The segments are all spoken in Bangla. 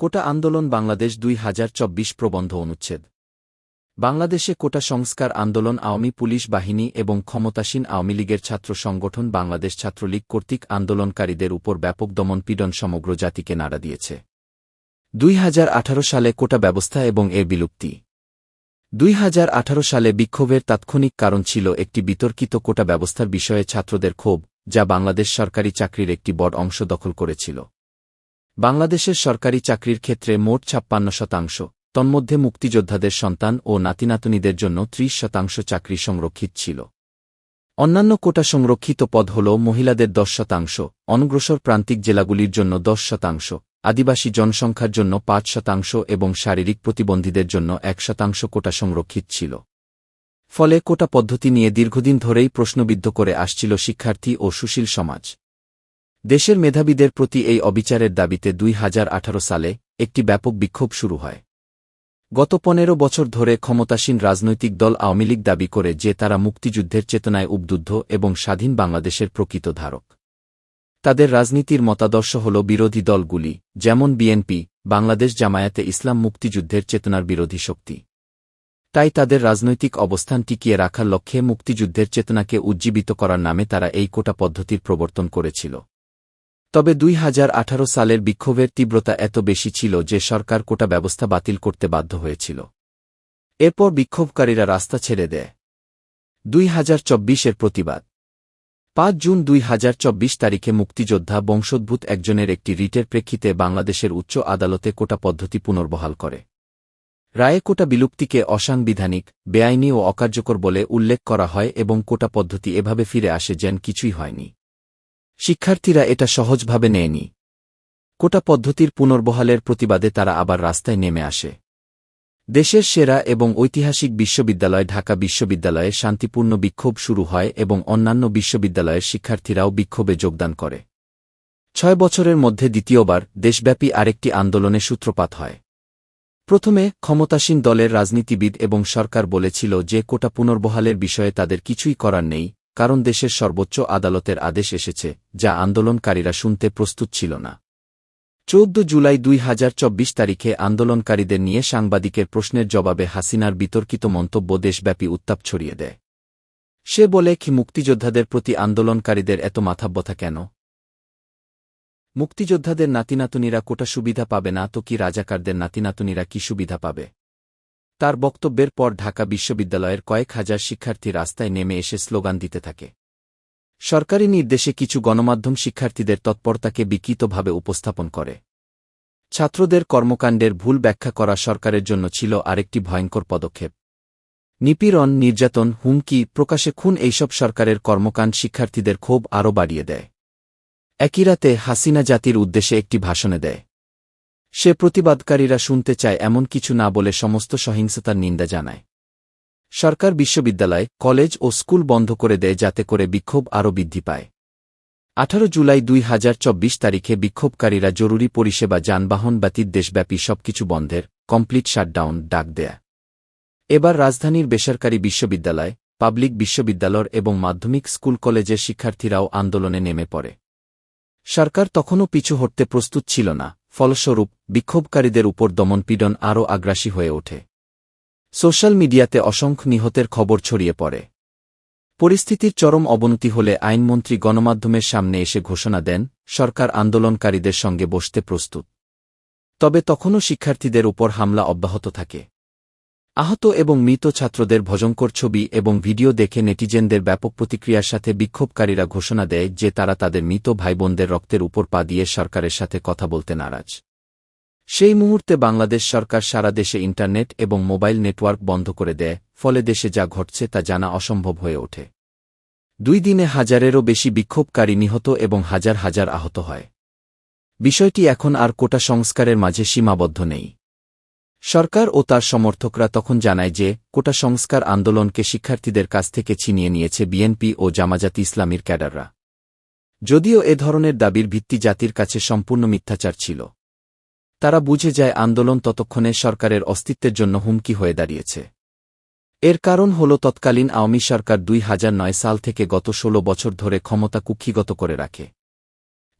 কোটা আন্দোলন বাংলাদেশ দুই হাজার চব্বিশ প্রবন্ধ অনুচ্ছেদ। বাংলাদেশে কোটা সংস্কার আন্দোলন আওয়ামী পুলিশ বাহিনী এবং ক্ষমতাসীন আওয়ামী লীগের ছাত্র সংগঠন বাংলাদেশ ছাত্রলীগ কর্তৃক আন্দোলনকারীদের উপর ব্যাপক দমন পীড়ন সমগ্র জাতিকে নাড়া দিয়েছে। দুই হাজার আঠারো সালে কোটা ব্যবস্থা এবং এর বিলুপ্তি। দুই হাজার আঠারো সালে বিক্ষোভের তাৎক্ষণিক কারণ ছিল একটি বিতর্কিত কোটা ব্যবস্থার বিষয়ে ছাত্রদের ক্ষোভ, যা বাংলাদেশ সরকারি চাকরির একটি বড় অংশ দখল করেছিল। বাংলাদেশের সরকারি চাকরির ক্ষেত্রে মোট ছাপ্পান্ন শতাংশ, তন্মধ্যে মুক্তিযোদ্ধাদের সন্তান ও নাতিনাতনীদের জন্য ত্রিশ শতাংশ চাকরি সংরক্ষিত ছিল। অন্যান্য কোটা সংরক্ষিত পদ হল মহিলাদের দশ শতাংশ, অনগ্রসর প্রান্তিক জেলাগুলির জন্য দশ শতাংশ, আদিবাসী জনসংখ্যার জন্য পাঁচ শতাংশ এবং শারীরিক প্রতিবন্ধীদের জন্য এক শতাংশ কোটা সংরক্ষিত ছিল। ফলে কোটা পদ্ধতি নিয়ে দীর্ঘদিন ধরেই প্রশ্নবিদ্ধ করে আসছিল শিক্ষার্থী ও সুশীল সমাজ। দেশের মেধাবীদের প্রতি এই অবিচারের দাবিতে দুই হাজার আঠারো সালে একটি ব্যাপক বিক্ষোভ শুরু হয়। গত পনেরো বছর ধরে ক্ষমতাসীন রাজনৈতিক দল আওয়ামী লীগ দাবি করে যে তারা মুক্তিযুদ্ধের চেতনায় উদ্বুদ্ধ এবং স্বাধীন বাংলাদেশের প্রকৃত ধারক। তাদের রাজনীতির মতাদর্শ হল বিরোধী দলগুলি, যেমন বিএনপি, বাংলাদেশ জামায়াতে ইসলাম মুক্তিযুদ্ধের চেতনার বিরোধী শক্তি। তাই তাদের রাজনৈতিক অবস্থান টিকিয়ে রাখার লক্ষ্যে মুক্তিযুদ্ধের চেতনাকে উজ্জীবিত করার নামে তারা এই কোটা পদ্ধতির প্রবর্তন করেছিল। তবে দুই হাজার আঠারো সালের বিক্ষোভের তীব্রতা এত বেশি ছিল যে সরকার কোটা ব্যবস্থা বাতিল করতে বাধ্য হয়েছিল। এরপর বিক্ষোভকারীরা রাস্তা ছেড়ে দেয়। দুই এর প্রতিবাদ। পাঁচ জুন দুই হাজার চব্বিশ তারিখে মুক্তিযোদ্ধা বংশোদ্ভূত একজনের একটি রিটের প্রেক্ষিতে বাংলাদেশের উচ্চ আদালতে কোটা পদ্ধতি পুনর্বহাল করে। রায়ে কোটা বিলুপ্তিকে অসাংবিধানিক, বেআইনি ও অকার্যকর বলে উল্লেখ করা হয় এবং কোটা পদ্ধতি এভাবে ফিরে আসে যেন কিছুই হয়নি। শিক্ষার্থীরা এটা সহজভাবে নেয়নি। কোটা পদ্ধতির পুনর্বহালের প্রতিবাদে তারা আবার রাস্তায় নেমে আসে। দেশের সেরা এবং ঐতিহাসিক বিশ্ববিদ্যালয় ঢাকা বিশ্ববিদ্যালয়ে শান্তিপূর্ণ বিক্ষোভ শুরু হয় এবং অন্যান্য বিশ্ববিদ্যালয়ের শিক্ষার্থীরাও বিক্ষোভে যোগদান করে। ছয় বছরের মধ্যে দ্বিতীয়বার দেশব্যাপী আরেকটি আন্দোলনে সূত্রপাত হয়। প্রথমে ক্ষমতাসীন দলের রাজনীতিবিদ এবং সরকার বলেছিল যে কোটা পুনর্বহালের বিষয়ে তাদের কিছুই করার নেই কারণ দেশের সর্বোচ্চ আদালতের আদেশ এসেছে, যা আন্দোলনকারীরা শুনতে প্রস্তুত ছিল না। চৌদ্দ জুলাই দুই হাজার চব্বিশ তারিখে আন্দোলনকারীদের নিয়ে সাংবাদিকের প্রশ্নের জবাবে হাসিনার বিতর্কিত মন্তব্য দেশব্যাপী উত্তাপ ছড়িয়ে দেয়। সে বলে, কি মুক্তিযোদ্ধাদের প্রতি আন্দোলনকারীদের এত মাথাব্যথা কেন? মুক্তিযোদ্ধাদের নাতিনাতুনিরা কোটা সুবিধা পাবে না, তো কি রাজাকারদের নাতিনাতুনিরা কি সুবিধা পাবে? তার বক্তব্যের পর ঢাকা বিশ্ববিদ্যালয়ের কয়েক হাজার শিক্ষার্থী রাস্তায় নেমে এসে স্লোগান দিতে থাকে। সরকারি নির্দেশে কিছু গণমাধ্যম শিক্ষার্থীদের তৎপরতাকে বিকৃতভাবে উপস্থাপন করে। ছাত্রদের কর্মকাণ্ডের ভুল ব্যাখ্যা করা সরকারের জন্য ছিল আরেকটি ভয়ঙ্কর পদক্ষেপ। নিপীড়ন, নির্যাতন, হুমকি প্রকাশে খুন এইসব সরকারের কর্মকাণ্ড শিক্ষার্থীদের ক্ষোভ আরও বাড়িয়ে দেয়। একই রাতে হাসিনা জাতির উদ্দেশ্যে একটি ভাষণে দেয়। সে প্রতিবাদকারীরা শুনতে চায় এমন কিছু না বলে সমস্ত সহিংসতার নিন্দা জানায়। সরকার বিশ্ববিদ্যালয়, কলেজ ও স্কুল বন্ধ করে দেয় যাতে করে বিক্ষোভ আরও বৃদ্ধি পায়। আঠারো জুলাই দুই হাজার চব্বিশ তারিখে বিক্ষোভকারীরা জরুরি পরিষেবা, যানবাহন ব্যতীত দেশব্যাপী সবকিছু বন্ধের কমপ্লিট শাটডাউন ডাক দেয়া। এবার রাজধানীর বেসরকারি বিশ্ববিদ্যালয়, পাবলিক বিশ্ববিদ্যালয় এবং মাধ্যমিক স্কুল কলেজের শিক্ষার্থীরাও আন্দোলনে নেমে পড়ে। সরকার তখনও পিছু হটতে প্রস্তুত ছিল না। ফলস্বরূপ, বিক্ষোভকারীদের উপর দমনপীড়ন আরও আগ্রাসী হয়ে ওঠে। সোশ্যাল মিডিয়াতে অসংখ্য নিহতের খবর ছড়িয়ে পড়ে। পরিস্থিতির চরম অবনতি হলে আইনমন্ত্রী গণমাধ্যমের সামনে এসে ঘোষণা দেন, সরকার আন্দোলনকারীদের সঙ্গে বসতে প্রস্তুত। তবে তখনও শিক্ষার্থীদের উপর হামলা অব্যাহত থাকে। আহত এবং মৃত ছাত্রদের ভজঙ্কর ছবি এবং ভিডিও দেখে নেটিজেনদের ব্যাপক প্রতিক্রিয়ার সাথে বিক্ষোভকারীরা ঘোষণা দেয় যে তারা তাদের মৃত ভাইবোনদের রক্তের উপর পা দিয়ে সরকারের সাথে কথা বলতে নারাজ। সেই মুহূর্তে বাংলাদেশ সরকার সারা দেশে ইন্টারনেট এবং মোবাইল নেটওয়ার্ক বন্ধ করে দেয়, ফলে দেশে যা ঘটছে তা জানা অসম্ভব হয়ে ওঠে। দুই দিনে হাজারেরও বেশি বিক্ষোভকারী নিহত এবং হাজার হাজার আহত হয়। বিষয়টি এখন আর কোটা সংস্কারের মাঝে সীমাবদ্ধ নেই। সরকার ও তার সমর্থকরা তখন জানায় যে, কোটা সংস্কার আন্দোলনকে শিক্ষার্থীদের কাছ থেকে ছিনিয়ে নিয়েছে বিএনপি ও জামাজাত ইসলামীর ক্যাডাররা। যদিও এ ধরনের দাবির ভিত্তি জাতির কাছে সম্পূর্ণ মিথ্যাচার ছিল। তারা বুঝে যায় আন্দোলন ততক্ষণে সরকারের অস্তিত্বের জন্য হুমকি হয়ে দাঁড়িয়েছে। এর কারণ হল তৎকালীন আওয়ামী সরকার দুই হাজার নয় সাল থেকে গত ১৬ বছর ধরে ক্ষমতা কুক্ষিগত করে রাখে।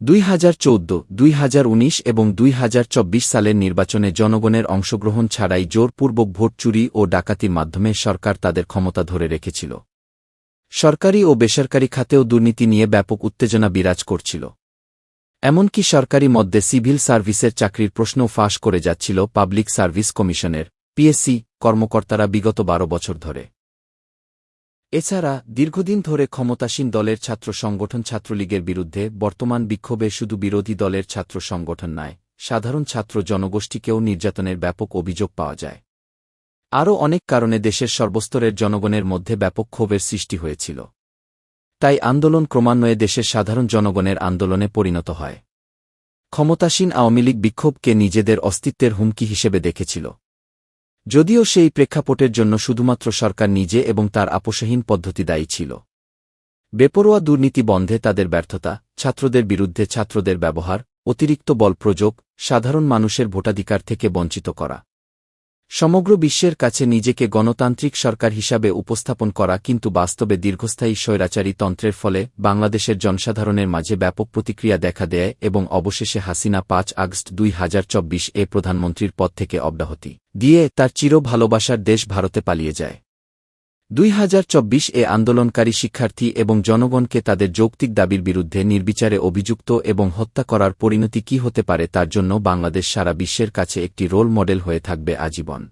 দুই হাজার চৌদ্দ, দুই হাজার উনিশ এবং দুই হাজার চব্বিশ সালের নির্বাচনে জনগণের অংশগ্রহণ ছাড়াই জোরপূর্বক ভোট চুরি ও ডাকাতির মাধ্যমে সরকার তাদের ক্ষমতা ধরে রেখেছিল। সরকারি ও বেসরকারি খাতেও দুর্নীতি নিয়ে ব্যাপক উত্তেজনা বিরাজ করছিল। এমনকি সরকারি মধ্যে সিভিল সার্ভিসের চাকরির প্রশ্ন ফাঁস করে যাচ্ছিল পাবলিক সার্ভিস কমিশনের, পিএসসি, কর্মকর্তারা বিগত বারো বছর ধরে। এছাড়া, দীর্ঘদিন ধরে ক্ষমতাসীন দলের ছাত্র সংগঠন ছাত্রলীগের বিরুদ্ধে বর্তমান বিক্ষোভে শুধু বিরোধী দলের ছাত্র সংগঠন নয়, সাধারণ ছাত্র জনগোষ্ঠীকেও নির্যাতনের ব্যাপক অভিযোগ পাওয়া যায়। আরও অনেক কারণে দেশের সর্বস্তরের জনগণের মধ্যে ব্যাপক ক্ষোভের সৃষ্টি হয়েছিল। তাই আন্দোলন ক্রমান্বয়ে দেশের সাধারণ জনগণের আন্দোলনে পরিণত হয়। ক্ষমতাসীন আওয়ামী লীগ বিক্ষোভকে নিজেদের অস্তিত্বের হুমকি হিসেবে দেখেছিল। যদিও সেই প্রেক্ষাপটের জন্য শুধুমাত্র সরকার নিজে এবং তার আপোষহীন পদ্ধতি দায়ী ছিল। বেপরোয়া দুর্নীতি বন্ধে তাদের ব্যর্থতা, ছাত্রদের বিরুদ্ধে ছাত্রদের ব্যবহার, অতিরিক্ত বল প্রযোগ, সাধারণ মানুষের ভোটাধিকার থেকে বঞ্চিত করা। সমগ্র বিশ্বের কাছে নিজেকে গণতান্ত্রিক সরকার হিসাবে উপস্থাপন করা কিন্তু বাস্তবে দীর্ঘস্থায়ী স্বৈরাচারী তন্ত্রের ফলে বাংলাদেশের জনসাধারণের মাঝে ব্যাপক প্রতিক্রিয়া দেখা দেয় এবং অবশেষে হাসিনা পাঁচ আগস্ট দুই হাজার চব্বিশ এ প্রধানমন্ত্রীর পদ থেকে অব্যাহতি দিয়ে তার চির ভালোবাসার দেশ ভারতে পালিয়ে যায়। দুই হাজার চব্বিশ এ আন্দোলনকারী শিক্ষার্থী এবং জনগণকে তাদের যৌক্তিক দাবির বিরুদ্ধে নির্বিচারে অভিযুক্ত এবং হত্যা করার পরিণতি কি হতে পারে তার জন্য বাংলাদেশ সারা বিশ্বের কাছে একটি রোল মডেল হয়ে থাকবে আজীবন।